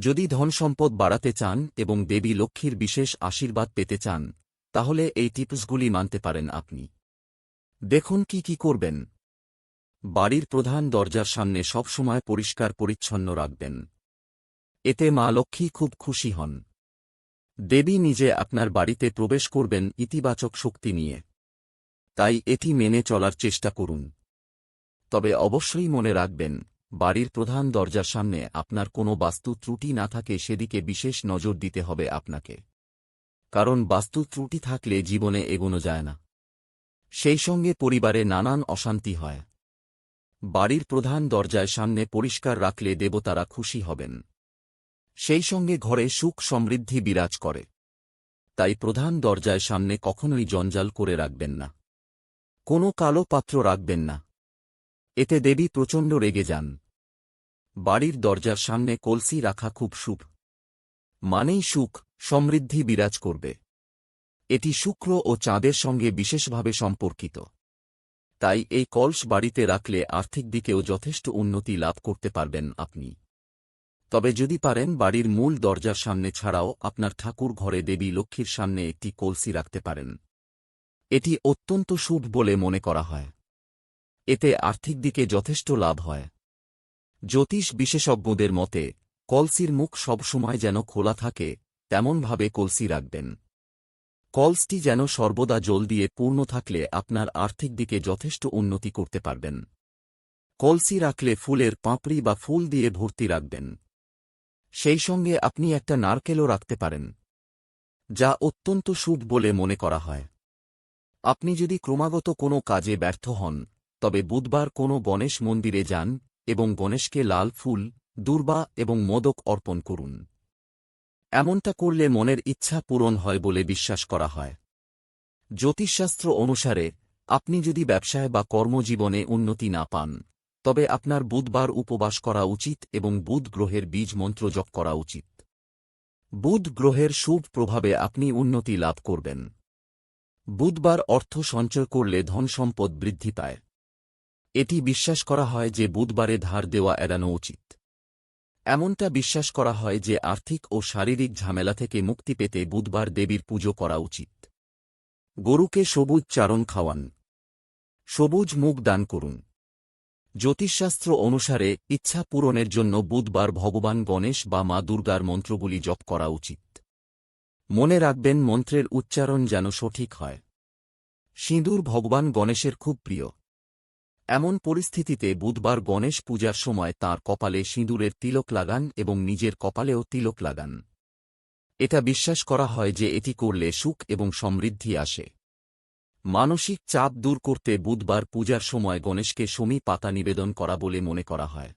যদি ধন সম্পদ বাড়াতে চান এবং দেবী লক্ষ্মীর বিশেষ আশীর্বাদ পেতে চান, তাহলে এই টিপসগুলি মানতে পারেন আপনি। দেখুন কি কি করবেন। বাড়ির প্রধান দরজার সামনে সবসময় পরিষ্কার পরিচ্ছন্ন রাখবেন। এতে মা লক্ষ্মী খুব খুশি হন। দেবী নিজে আপনার বাড়িতে প্রবেশ করবেন ইতিবাচক শক্তি নিয়ে। তাই এটি মেনে চলার চেষ্টা করুন। তবে অবশ্যই মনে রাখবেন বাড়ির প্রধান দরজার সামনে আপনার কোনো বাস্তু ত্রুটি না থাকে, সেদিকে বিশেষ নজর দিতে হবে আপনাকে। কারণ বাস্তু ত্রুটি থাকলে জীবনে এগোনো যায় না। সেই সঙ্গে পরিবারে নানান অশান্তি হয়। বাড়ির প্রধান দরজায় সামনে পরিষ্কার রাখলে দেবতারা খুশি হবেন। সেই সঙ্গে ঘরে সুখ সমৃদ্ধি বিরাজ করে। তাই প্রধান দরজায় সামনে কখনোই জঞ্জাল করে রাখবেন না। কোনো কালো পাত্র রাখবেন না। এতে দেবী প্রচণ্ড রেগে যান। বাড়ির দরজার সামনে কলসি রাখা খুব শুভ। মানেই সুখ, সমৃদ্ধি বিরাজ করবে। এটি শুক্র ও চাঁদের সঙ্গে বিশেষভাবে সম্পর্কিত। তাই এই কলস বাড়িতে রাখলে আর্থিক দিকেও যথেষ্ট উন্নতি লাভ করতে পারবেন আপনি। তবে যদি পারেন বাড়ির মূল দরজার সামনে ছাড়াও আপনার ঠাকুর ঘরে দেবী লক্ষ্মীর সামনে একটি কলসি রাখতে পারেন। এটি অত্যন্ত শুভ বলে মনে করা হয়। এতে আর্থিক দিকে যথেষ্ট লাভ হয়। জ্যোতিষ বিশেষজ্ঞদের মতে, কলসির মুখ সবসময় যেন খোলা থাকে, তেমনভাবে কলসি রাখবেন। কলসটি যেন সর্বদা জল দিয়ে পূর্ণ থাকলে আপনার আর্থিক দিকে যথেষ্ট উন্নতি করতে পারবেন। কলসি রাখলে ফুলের পাঁপড়ি বা ফুল দিয়ে ভর্তি রাখবেন। সেই সঙ্গে আপনি একটা নারকেলও রাখতে পারেন, যা অত্যন্ত শুভ বলে মনে করা হয়। আপনি যদি ক্রমাগত কোনো কাজে ব্যর্থ হন, তবে বুধবার কোনো গণেশ মন্দিরে যান এবং গণেশকে লাল ফুল, দুর্বা এবং মোদক অর্পণ করুন। এমনটা করলে মনের ইচ্ছা পূরণ হয় বলে বিশ্বাস করা হয়। জ্যোতিষশাস্ত্র অনুসারে, আপনি যদি ব্যবসায় বা কর্মজীবনে উন্নতি না পান, তবে আপনার বুধবার উপবাস করা উচিত এবং বুধ গ্রহের বীজ মন্ত্র করা উচিত। বুধ গ্রহের শুভ প্রভাবে আপনি উন্নতি লাভ করবেন। বুধবার অর্থ সঞ্চয় করলে ধন সম্পদ বৃদ্ধি পায়। এটি বিশ্বাস করা হয় যে বুধবারে ধার দেওয়া এড়ানো উচিত। এমনটা বিশ্বাস করা হয় যে আর্থিক ও শারীরিক ঝামেলা থেকে মুক্তি পেতে বুধবার দেবীর পুজো করা উচিত। গরুকে সবুজ চারণ খাওয়ান। সবুজ মুখ দান করুন। জ্যোতিষশাস্ত্র অনুসারে ইচ্ছা পূরণের জন্য বুধবার ভগবান গণেশ বা মা দুর্গার মন্ত্রগুলি জপ করা উচিত। মনে রাখবেন মন্ত্রের উচ্চারণ যেন সঠিক হয়। সিঁদুর ভগবান গণেশের খুব প্রিয়। এমন পরিস্থিতিতে বুধবার গণেশ পূজার সময় তার কপালে সিঁদুরের তিলক লাগান এবং নিজের কপালেও তিলক লাগান। এটা বিশ্বাস করা হয় যে এটি করলে সুখ এবং সমৃদ্ধি আসে। মানসিক চাপ দূর করতে বুধবার পূজার সময় গণেশকে সমী পাতা নিবেদন করা বলে মনে করা হয়।